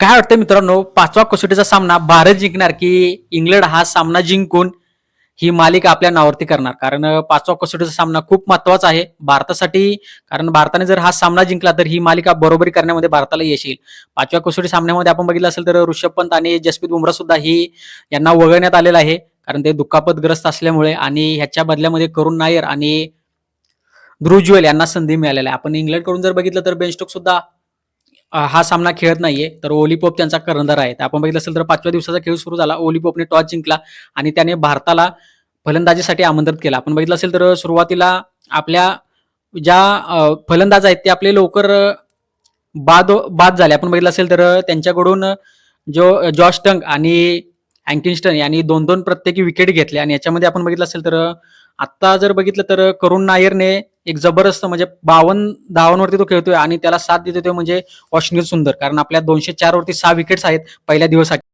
काय वाटतं मित्रांनो पाचवा कसोटीचा सामना भारत जिंकणार की इंग्लंड हा सामना जिंकून ही मालिका आपल्या नावावरती करणार? कारण पाचवा कसोटीचा सामना खूप महत्त्वाचा आहे भारतासाठी. कारण भारताने जर हा सामना जिंकला तर ही मालिका बरोबरी करण्यामध्ये भारताला यश येईल. पाचव्या कसोटी सामन्यामध्ये आपण बघितलं असेल तर ऋषभ पंत आणि जसप्रीत बुमराह सुद्धा ही यांना वगळण्यात आलेलं आहे. कारण ते दुखापतग्रस्त असल्यामुळे आणि ह्याच्या बदल्यामध्ये करुण नायर आणि ध्रुव ज्वेल यांना संधी मिळालेली आहे. आपण इंग्लंडकडून जर बघितलं तर बेनस्टोक सुद्धा हा सामना खेळत नाहीये तर ओलीपोप त्यांचा करंदार आहे. आपण बघितलं असेल तर पाचव्या दिवसाचा खेळ सुरू झाला. ओलीपोपने टॉस जिंकला आणि त्याने भारताला फलंदाजीसाठी आमंत्रित केला. आपण बघितलं असेल तर सुरुवातीला आपल्या ज्या फलंदाज आहेत ते आपले लवकर बाद बाद झाले. आपण बघितलं असेल तर त्यांच्याकडून जो जॉश टंग आणि अँकिन्स्टन यांनी दोन दोन प्रत्येकी विकेट घेतले. आणि याच्यामध्ये आपण बघितलं असेल तर आत्ता जर बघितलं तर करुण नायरने एक जबरदस्त म्हणजे बावन्न धावांवरती तो खेळतोय आणि त्याला साथ देतोय म्हणजे ऑशनिल सुंदर. कारण आपल्या दोनशे चार वरती सहा विकेट्स आहेत पहिल्या दिवसात.